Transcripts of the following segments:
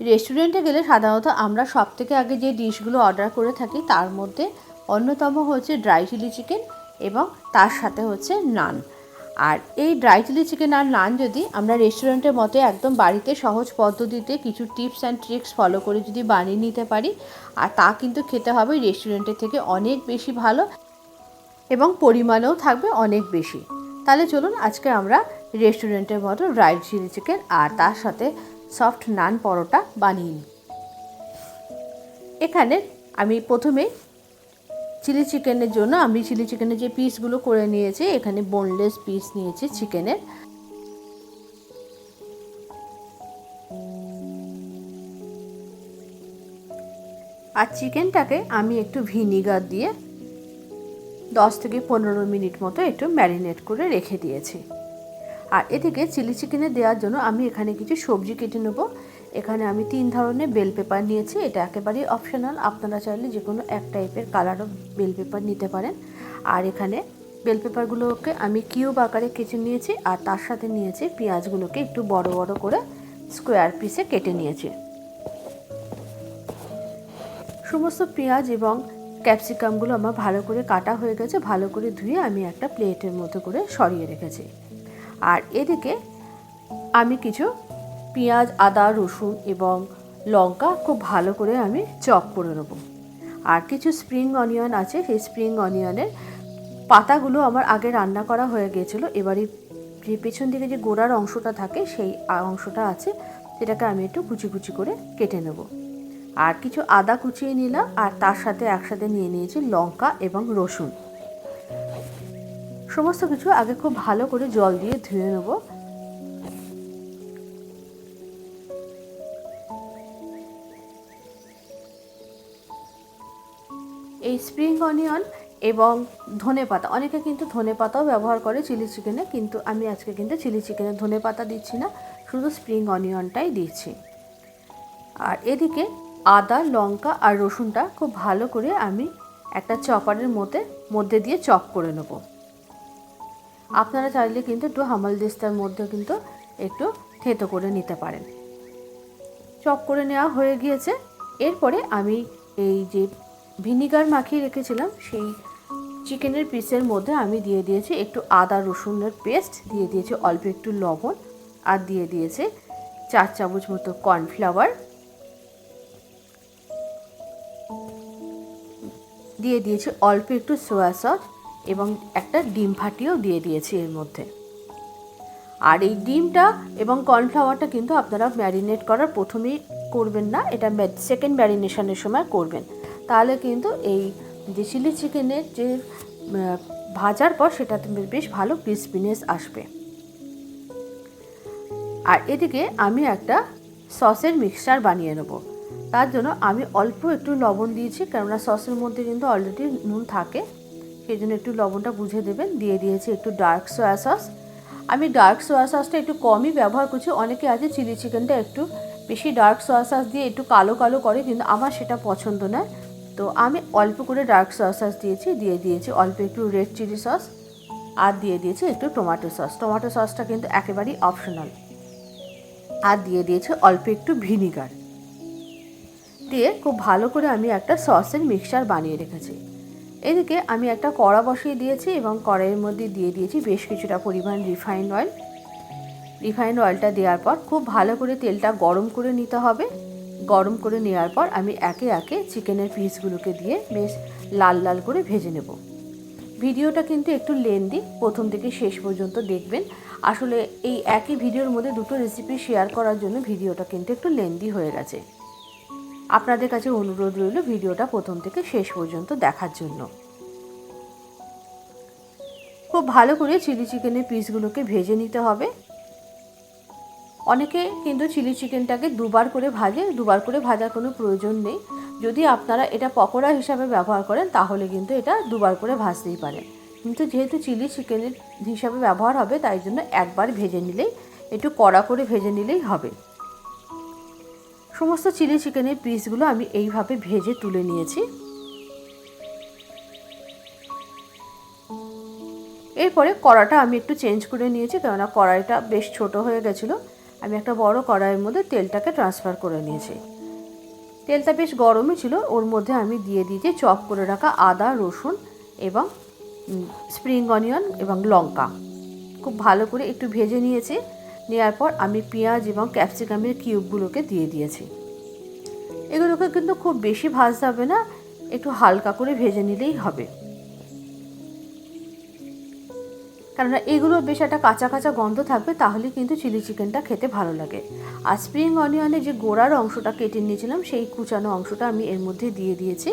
রেস্টুরেন্টে গেলে সাধারণত আমরা সব থেকে আগে যে ডিশগুলো অর্ডার করে থাকি, তার মধ্যে অন্যতম হচ্ছে ড্রাই চিলি চিকেন এবং তার সাথে হচ্ছে নান আর এই ড্রাই চিলি চিকেন আর নান যদি আমরা রেস্টুরেন্টের মতো একদম বাড়িতে সহজ পদ্ধতিতে কিছু টিপস অ্যান্ড ট্রিক্স ফলো করে যদি বানিয়ে নিতে পারি, আর তা কিন্তু খেতে হবে রেস্টুরেন্টের থেকে অনেক বেশি ভালো এবং পরিমাণেও থাকবে অনেক বেশি। তাহলে চলুন আজকে আমরা রেস্টুরেন্টের মতো ড্রাই চিলি চিকেন আর তার সাথে সফট নান পরোটা বানিয়ে নিই। এখানে আমি প্রথমে চিলি চিকেনের জন্য, আমি চিলি চিকেনের যে পিসগুলো করে নিয়েছি, এখানে বোনলেস পিস নিয়েছি চিকেনের। আর চিকেনটাকে আমি একটু ভিনিগার দিয়ে দশ থেকে পনেরো মিনিট মতো একটু ম্যারিনেট করে রেখে দিয়েছি। আর এদিকে চিলি চিকেনে দেওয়ার জন্য আমি এখানে কিছু সবজি কেটে নেব। এখানে আমি তিন ধরনের বেল পেপার নিয়েছি। এটা একেবারেই অপশনাল আপনারা চাইলে যে কোনো এক টাইপের কালারও বেল পেপার নিতে পারেন। আর এখানে বেল পেপারগুলোকে আমি কিউব আকারে কেটে নিয়েছি আর তার সাথে নিয়েছি পেঁয়াজগুলোকে একটু বড় বড় করে স্কোয়ার পিসে কেটে নিয়েছি। সমস্ত পেঁয়াজ এবং ক্যাপসিকামগুলো আমার ভালো করে কাটা হয়ে গেছে। ভালো করে ধুয়ে আমি একটা প্লেটের মতো করে সরিয়ে রেখেছি। আর এদিকে আমি কিছু পেঁয়াজ, আদা, রসুন এবং লঙ্কা খুব ভালো করে আমি চপ করে নেব। আর কিছু স্প্রিং অনিয়ন আছে, সেই স্প্রিং অনিয়নের পাতাগুলো আমার আগে রান্না করা হয়ে গিয়েছিল। এবারে যে পেছন দিকে যে গোড়ার অংশটা থাকে, সেই অংশটা আছে, সেটাকে আমি একটু কুচি কুচি করে কেটে নেব। আর কিছু আদা কুচিয়ে নিলাম, আর তার সাথে একসাথে নিয়ে নিয়েছি লঙ্কা এবং রসুন। সমস্ত কিছু আগে খুব ভালো করে জল দিয়ে ধুয়ে নেব। এই স্প্রিং অনিয়ন এবং ধনে পাতা, অনেকে কিন্তু ধনে পাতাও ব্যবহার করে চিলি চিকেনে কিন্তু আমি আজকে কিন্তু চিলি চিকেনে ধনে পাতা দিচ্ছি না, শুধু স্প্রিং অনিয়নটাই দিচ্ছি। আর এদিকে আদা, লঙ্কা আর রসুনটা খুব ভালো করে আমি একটা চপারের মধ্যে মধ্যে দিয়ে চপ করে নেব। আপনারা চাইলে কিন্তু একটু হামাল দিস্তার মধ্যে কিন্তু একটু থেতো করে নিতে পারেন। চপ করে নেওয়া হয়ে গিয়েছে। এরপরে আমি এই যে ভিনিগার মাখিয়ে রেখেছিলাম, সেই চিকেনের পিসের মধ্যে আমি দিয়ে দিয়েছি একটু আদা রসুনের পেস্ট, দিয়ে দিয়েছি অল্প একটু লবণ, আর দিয়ে দিয়েছে চার চামচ মতো কর্নফ্লাওয়ার। দিয়ে দিয়েছি অল্প একটু সোয়া সস। এবং একটা ডিম ফাটিও দিয়ে দিয়েছি এর মধ্যে। আর এই ডিমটা এবং কর্নফ্লাওয়ারটা কিন্তু আপনারা ম্যারিনেট করার প্রথমেই করবেন না, এটা সেকেন্ড ম্যারিনেশনের সময় করবেন। তাহলে কিন্তু এই যে চিলি চিকেনের যে ভাজার পর সেটাতে বেশ ভালো ক্রিসপিনেস আসবে। আর এদিকে আমি একটা সসের মিক্সচার বানিয়ে নেব। তার জন্য আমি অল্প একটু লবণ দিয়েছি, কেননা সসের মধ্যে কিন্তু অলরেডি নুন থাকে। সেই জন্য একটু লবণটা বুঝে দেবেন। দিয়ে দিয়েছি একটু ডার্ক সোয়া সস আমি ডার্ক সোয়া সসটা একটু কমই ব্যবহার করছি। অনেকে আছে চিলি চিকেনটা একটু বেশি ডার্ক সোয়া সস দিয়ে একটু কালো কালো করে, কিন্তু আমার সেটা পছন্দ নয়। তো আমি অল্প করে ডার্ক সস সস দিয়েছি, দিয়ে দিয়েছি অল্প একটু রেড চিলি সস আর দিয়ে দিয়েছি একটু টমেটো সস টমেটো সসটা কিন্তু একেবারেই অপশনাল আর দিয়ে দিয়েছি অল্প একটু ভিনিগার দিয়ে খুব ভালো করে আমি একটা সসের মিক্সচার বানিয়ে রেখেছি। এদিকে আমি একটা কড়া বসিয়ে দিয়েছি এবং কড়াইয়ের মধ্যে দিয়ে দিয়েছি বেশ কিছুটা পরিমাণ রিফাইন্ড অয়েল। রিফাইন্ড অয়েলটা দেওয়ার পর খুব ভালো করে তেলটা গরম করে নিতে হবে। গরম করে নেওয়ার পর আমি একে একে চিকেনের পিসগুলোকে দিয়ে বেশ লাল লাল করে ভেজে নেব। ভিডিওটা কিন্তু একটু লেন্দি, প্রথম থেকে শেষ পর্যন্ত দেখবেন। আসলে এই একই ভিডিওর মধ্যে দুটো রেসিপি শেয়ার করার জন্য ভিডিওটা কিন্তু একটু লেন্দি হয়ে গেছে। আপনাদের কাছে অনুরোধ রইল ভিডিওটা প্রথম থেকে শেষ পর্যন্ত দেখার জন্য। খুব ভালো করে চিলি চিকেনের পিসগুলোকে ভেজে নিতে হবে। অনেকে কিন্তু চিলি চিকেনটাকে দুবার করে ভাজে, দুবার করে ভাজার কোনো প্রয়োজন নেই। যদি আপনারা এটা পকোড়া হিসাবে ব্যবহার করেন, তাহলে কিন্তু এটা দুবার করে ভাজতেই পারেন। কিন্তু যেহেতু চিলি চিকেনের হিসাবে ব্যবহার হবে, তাই জন্য একবার ভেজে নিলেই, একটু কড়া করে ভেজে নিলেই হবে। সমস্ত চিলি চিকেনের পিসগুলো আমি এইভাবে ভেজে তুলে নিয়েছি। এরপরে কড়াটা আমি একটু চেঞ্জ করে নিয়েছি, কেননা কড়াইটা বেশ ছোট হয়ে গেছিল। আমি একটা বড় কড়াইয়ের মধ্যে তেলটাকে ট্রান্সফার করে নিয়েছি। তেলটা বেশ গরমই ছিল, ওর মধ্যে আমি দিয়ে দিয়েছি চপ করে রাখা আদা, রসুন এবং স্প্রিং অনিয়ন এবং লঙ্কা। খুব ভালো করে একটু ভেজে নিয়েছি। নেওয়ার পর আমি পেঁয়াজ এবং ক্যাপসিকামের কিউবগুলোকে দিয়ে দিয়েছি। এগুলোকে কিন্তু খুব বেশি ভাজতে হবে না, একটু হালকা করে ভেজে নিলেই হবে। কেননা এগুলো বেশ একটা কাঁচা কাঁচা গন্ধ থাকবে, তাহলে কিন্তু চিলি চিকেনটা খেতে ভালো লাগে। আর স্প্রিং অনিয়নে যে গোড়ার অংশটা কেটে নিয়েছিলাম, সেই কুচানো অংশটা আমি এর মধ্যে দিয়ে দিয়েছি।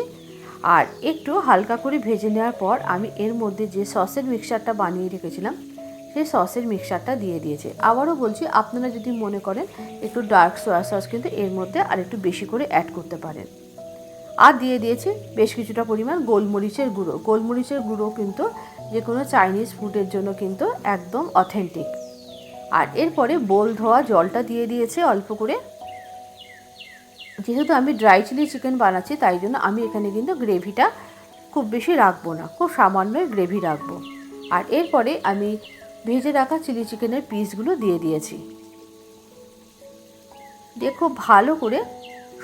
আর একটু হালকা করে ভেজে নেওয়ার পর আমি এর মধ্যে যে সসের মিক্সারটা বানিয়ে রেখেছিলাম সেই সসের মিক্সচারটা দিয়ে দিয়েছে। আবারও বলছি, আপনারা যদি মনে করেন একটু ডার্ক সোয়া সস কিন্তু এর মধ্যে আর একটু বেশি করে অ্যাড করতে পারেন। আর দিয়ে দিয়েছি বেশ কিছুটা পরিমাণ গোলমরিচের গুঁড়ো। গোলমরিচের গুঁড়ো কিন্তু যে কোনো চাইনিজ ফুডের জন্য কিন্তু একদম অথেন্টিক আর এরপরে বোল ধোয়া জলটা দিয়ে দিয়েছে অল্প করে। যেহেতু আমি ড্রাই চিলি চিকেন বানাচ্ছি, তাই জন্য আমি এখানে কিন্তু গ্রেভিটা খুব বেশি রাখব না। খুব সামান্যই গ্রেভি রাখব। আর এরপরে আমি ভেজে রাখা চিলি চিকেনের পিসগুলো দিয়ে দিয়েছি। দিয়ে খুব ভালো করে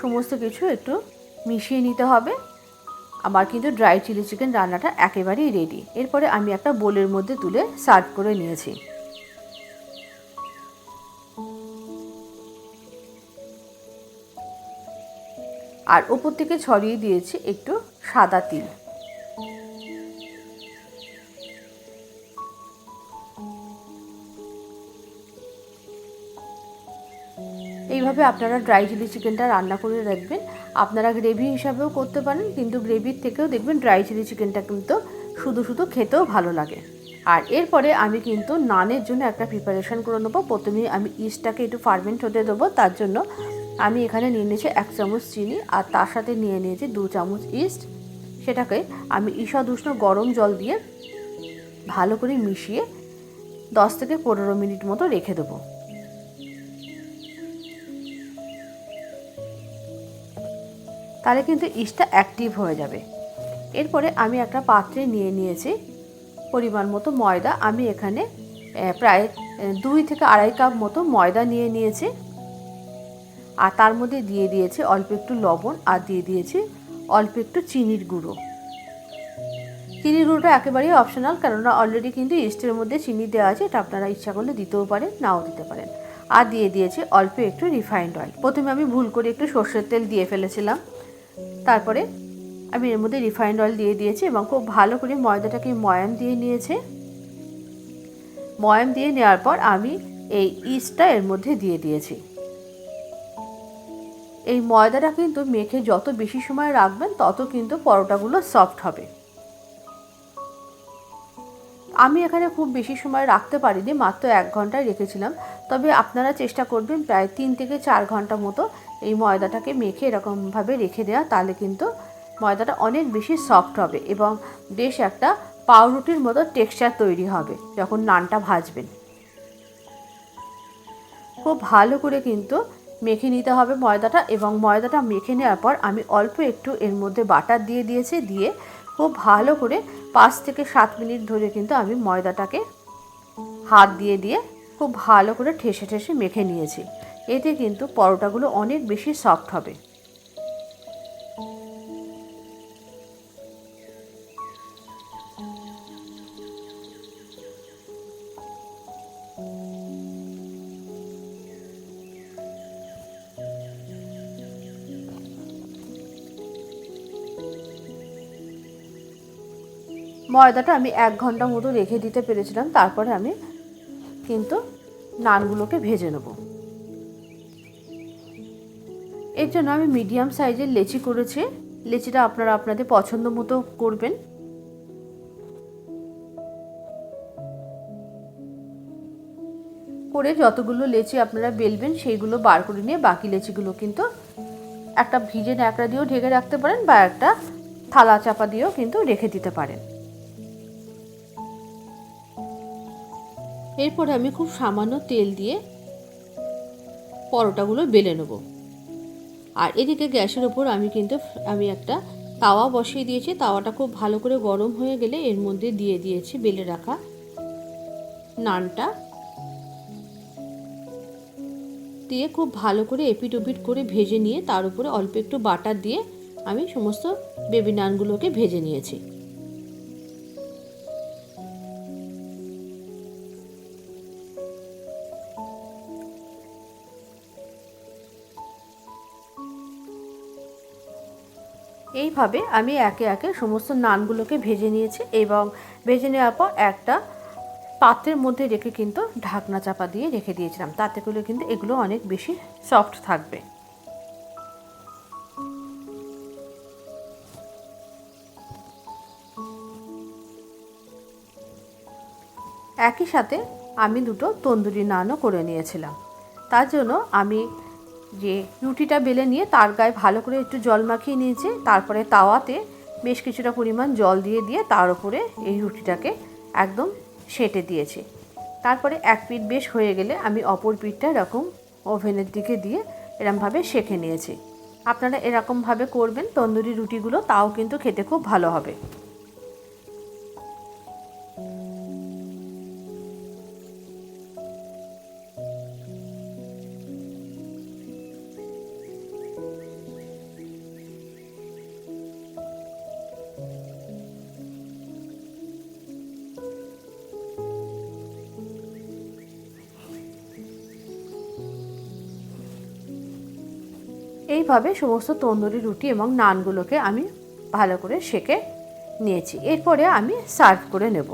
সমস্ত কিছু একটু মিশিয়ে নিতে হবে। আমার কিন্তু ড্রাই চিলি চিকেন রান্নাটা একেবারেই রেডি এরপরে আমি একটা বোলের মধ্যে তুলে সার্ভ করে নিয়েছি। আর ওপর থেকে ছড়িয়ে দিয়েছি একটু সাদা তিল। এইভাবে আপনারা ড্রাই চিলি চিকেনটা রান্না করে রাখবেন আপনারা গ্রেভি হিসাবেও করতে পারেন, কিন্তু গ্রেভির থেকেও দেখবেন ড্রাই চিলি চিকেনটা কিন্তু শুধু শুধু খেতেও ভালো লাগে। আর এরপরে আমি কিন্তু নানের জন্য একটা প্রিপারেশন করে নেব। প্রথমেই আমি ইস্টটাকে একটু ফার্মেন্ট হতে দেবো, তার জন্য আমি এখানে নিয়ে নিয়েছি এক চামচ চিনি, আর তার সাথে নিয়ে নিয়েছি দু চামচ ইস্ট সেটাকে আমি ঈষদ উষ্ণ গরম জল দিয়ে ভালো করে মিশিয়ে দশ থেকে পনেরো মিনিট মতো রেখে দেবো। তাহলে কিন্তু ইস্টটা অ্যাক্টিভ হয়ে যাবে। এরপরে আমি একটা পাত্রে নিয়ে নিয়েছি পরিমাণ মতো ময়দা। আমি এখানে প্রায় দুই থেকে আড়াই কাপ মতো ময়দা নিয়ে নিয়েছি। আর তার মধ্যে দিয়ে দিয়েছি অল্প একটু লবণ আর দিয়ে দিয়েছি অল্প একটু চিনির গুঁড়ো। চিনির গুঁড়োটা একেবারেই অপশনাল কেননা অলরেডি কিন্তু ইস্টের মধ্যে চিনি দেওয়া আছে। এটা আপনারা ইচ্ছা করলে দিতেও পারেন, নাও দিতে পারেন। আর দিয়ে দিয়েছি অল্প একটু রিফাইন্ড অয়েল প্রথমে আমি ভুল করে একটু সর্ষের তেল দিয়ে ফেলেছিলাম। তারপরে আমি এর মধ্যে রিফাইন্ড অয়েল দিয়ে দিয়েছি এবং খুব ভালো করে ময়দাটাকে ময়াম দিয়ে নিয়েছে। ময়াম দিয়ে নেওয়ার পর আমি এই ইস্টটা এর মধ্যে দিয়ে দিয়েছি। এই ময়দাটা কিন্তু মেখে যত বেশি সময় রাখবেন, তত কিন্তু পরোটাগুলো সফট হবে। আমি এখানে খুব বেশি সময় রাখতে পারিনি, মাত্র এক ঘন্টায় রেখেছিলাম। তবে আপনারা চেষ্টা করবেন প্রায় তিন থেকে চার ঘণ্টা মতো এই ময়দাটাকে মেখে এরকমভাবে রেখে দেওয়া, তাহলে কিন্তু ময়দাটা অনেক বেশি সফট হবে এবং বেশ একটা পাউরুটির মতো টেক্সচার তৈরি হবে যখন নানটা ভাজবেন। খুব ভালো করে কিন্তু মেখে নিতে হবে ময়দাটা এবং ময়দাটা মেখে নেওয়ার পর আমি অল্প একটু এর মধ্যে বাটার দিয়ে দিয়েছি, দিয়ে খুব ভালো করে পাঁচ থেকে সাত মিনিট ধরে কিন্তু আমি ময়দাটাকে হাত দিয়ে দিয়ে খুব ভালো করে ঠেসে ঠেসে মেখে নিয়েছি। এতে কিন্তু পরোটাগুলো অনেক বেশি সফট হবে। ময়দাটা আমি এক ঘণ্টা মতো রেখে দিতে পেরেছিলাম, তারপরে আমি কিন্তু নানগুলোকে ভেজে নেব। এর জন্য আমি মিডিয়াম সাইজের লেচি করেছি। লেচিটা আপনারা আপনাদের পছন্দ মতো করবেন। করে যতগুলো লেচি আপনারা বেলবেন, সেইগুলো বার করে নিয়ে বাকি লেচিগুলো কিন্তু একটা ভিজে ন্যাকড়া দিয়েও ঢেকে রাখতে পারেন বা একটা থালা চাপা দিয়েও কিন্তু রেখে দিতে পারেন। এরপর আমি খুব সামান্য তেল দিয়ে পরোটাগুলো বেলে নেব। আর এদিকে গ্যাসের ওপর আমি কিন্তু আমি একটা তাওয়া বসিয়ে দিয়েছি। তাওয়াটা খুব ভালো করে গরম হয়ে গেলে এর মধ্যে দিয়ে দিয়েছি বেলে রাখা নানটা। দিয়ে খুব ভালো করে এপিট ওপিট করে ভেজে নিয়ে তার উপরে অল্প একটু বাটার দিয়ে আমি সমস্ত বেবি নানগুলোকে ভেজে নিয়েছি। এইভাবে আমি একে একে সমস্ত নানগুলোকে ভেজে নিয়েছি এবং ভেজে নেওয়ার পর একটা পাত্রের মধ্যে রেখে কিন্তু ঢাকনা চাপা দিয়ে রেখে দিয়েছিলাম। তাতে করে কিন্তু এগুলো অনেক বেশি সফট থাকবে। একই সাথে আমি দুটো তন্দুরি নানও করে নিয়েছিলাম। তার জন্য আমি যে রুটিটা বেলে নিয়ে তার গায়ে ভালো করে একটু জল মাখিয়ে নিয়েছি, তারপরে তাওয়াতে বেশ কিছুটা পরিমাণ জল দিয়ে দিয়ে তার উপরে এই রুটিটাকে একদম সেটে দিয়েছে। তারপরে এক পিঠ বেশ হয়ে গেলে আমি অপর পিঠটা এরকম ওভেনের দিকে দিয়ে এরমভাবে সেঁকে নিয়েছি। আপনারা এরকমভাবে করবেন, তন্দুরি রুটিগুলো তাও কিন্তু খেতে খুব ভালো হবে। এইভাবে সমস্ত তন্দুরি রুটি এবং নানগুলোকে আমি ভালো করে সেকে নিয়েছি। এরপরে আমি সার্ভ করে নেব।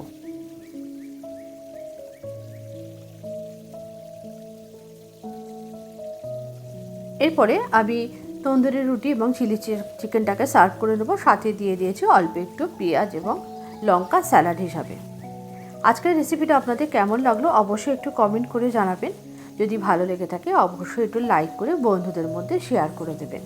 এরপরে আমি তন্দুরি রুটি এবং চিলি চিকেনটাকে সার্ভ করে নেব। সাথে দিয়ে দিয়েছি অল্প একটু পেঁয়াজ এবং লঙ্কা স্যালাড হিসাবে। আজকের রেসিপিটা আপনাদের কেমন লাগল অবশ্যই একটু কমেন্ট করে জানাবেন। যদি ভালো লেগে থাকে, অবশ্যই একটু লাইক করে বন্ধুদের মধ্যে শেয়ার করে দেবেন।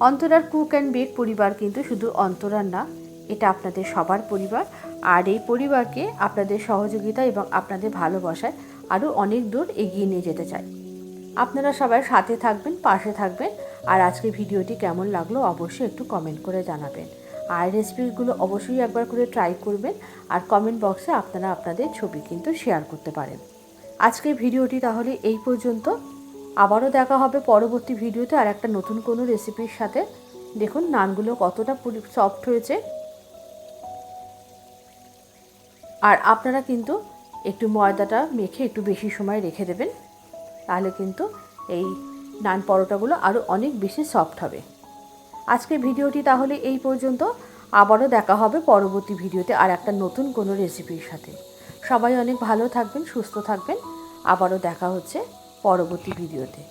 অন্তরার কুক অ্যান্ড বেক পরিবার কিন্তু শুধু অন্তরার না, এটা আপনাদের সবার পরিবার। আর এই পরিবারকে আপনাদের সহযোগিতা এবং আপনাদের ভালোবাসায় আরও অনেক দূর এগিয়ে নিয়ে যেতে চাই। আপনারা সবাই সাথে থাকবেন, পাশে থাকবেন। আর আজকে ভিডিওটি কেমন লাগল অবশ্যই একটু কমেন্ট করে জানাবেন। আর রেসিপিগুলো অবশ্যই একবার করে ট্রাই করবেন। আর কমেন্ট বক্সে আপনারা আপনাদের ছবি কিন্তু শেয়ার করতে পারেন। আজকের ভিডিওটি তাহলে এই পর্যন্ত। আবারও দেখা হবে পরবর্তী ভিডিওতে আর একটা নতুন কোনো রেসিপির সাথে। দেখুন নানগুলো কতটা সফট হয়েছে। আর আপনারা কিন্তু একটু ময়দাটা মেখে একটু বেশি সময় রেখে দেবেন। তাহলে কিন্তু এই নান পরোটাগুলো আরও অনেক বেশি সফট হবে। আজকের ভিডিওটি তাহলে এই পর্যন্ত। আবারও দেখা হবে পরবর্তী ভিডিওতে আর একটা নতুন কোনো রেসিপির সাথে। সবাই অনেক ভালো থাকবেন সুস্থ থাকবেন। আবারও দেখা হচ্ছে পরবর্তী ভিডিওতে।